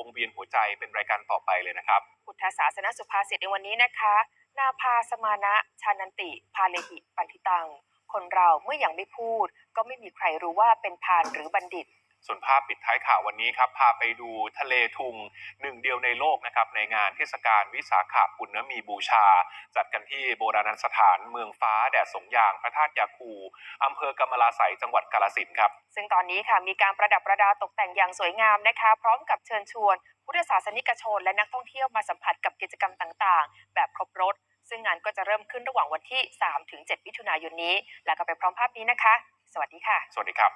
วงเวียนหัวใจเป็นรายการต่อไปเลยนะครับ พุทธศาสนสุภาษิตในวันนี้นะคะ นาพาสมานะชานันติ พาเลหิปันทิตัง คนเราเมื่อยังไม่พูด ก็ไม่มีใครรู้ว่าเป็นพานหรือบัณฑิต ส่วนภาพปิดท้ายข่าววันนี้ครับพาไปดูทะเลทุงหนึ่งเดียวในโลกนะครับในงานเทศกาลวิสาขาปุณณมีบูชา จัดกันที่โบราณสถานเมืองฟ้าแดดสงยาง พระธาตุยาคูอำเภอกำมะลาไสยจังหวัดกาฬสินธุ์ครับ ซึ่งตอนนี้ค่ะมีการประดับประดาตกแต่งอย่างสวยงามนะคะ พร้อมกับเชิญชวนพุทธศาสนิกชน และนักท่องเที่ยวมาสัมผัสกับกิจกรรมต่างๆ แบบครบรถซึ่งงานก็จะเริ่มขึ้นระหว่างวันที่ 3-7มิถุนายนนี้ แล้วก็ไปพร้อมภาพนี้นะคะ สวัสดีค่ะ สวัสดีครับ